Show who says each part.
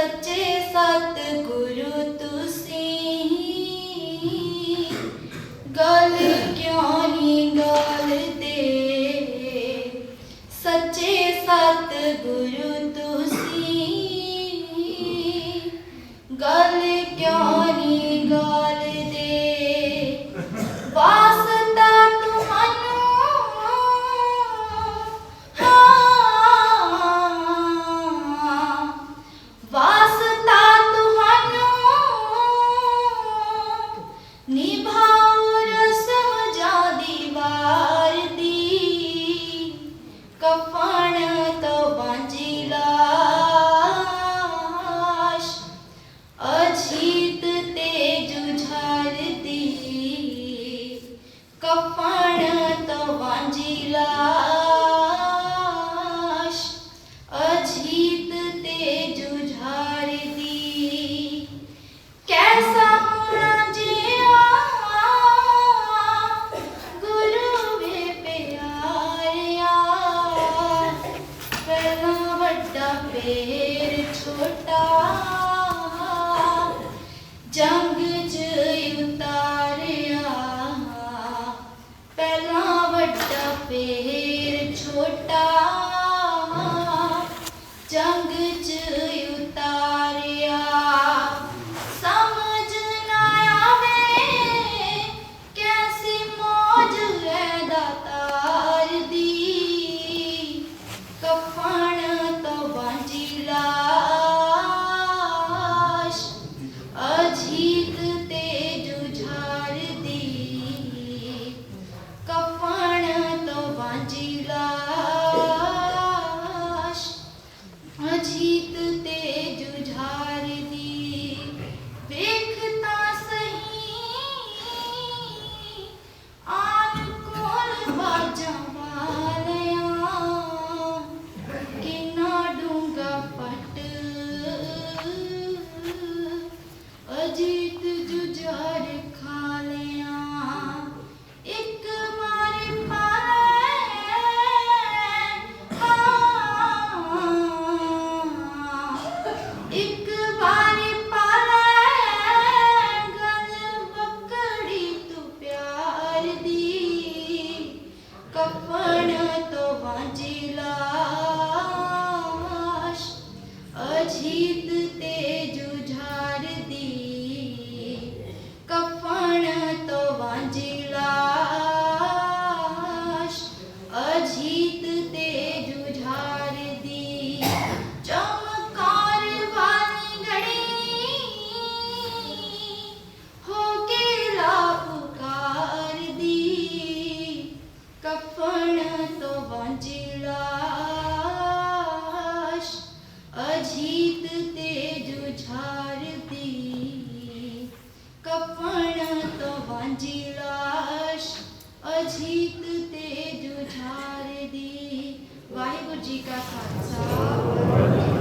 Speaker 1: ਸੱਚੇ ਸਤ ਗੁਰੂ ਤੁਸੀਂ। ਗਲ ਕਿਉਂ ਨਹੀਂ ਗਲਦੇ? ਸੱਚੇ ਸਤ ਗੁਰੂ ਤੁਸੀਂ। ਗਲ ਕਿਉਂ ਨਹੀਂ Oh. Don't Jesus. volunteer ਜੀਤ ਤੇ ਜੁਝਾਰ ਦੀ ਵਾਹਿਗੁਰੂ ਜੀ ਕਾ ਖਾਲਸਾ।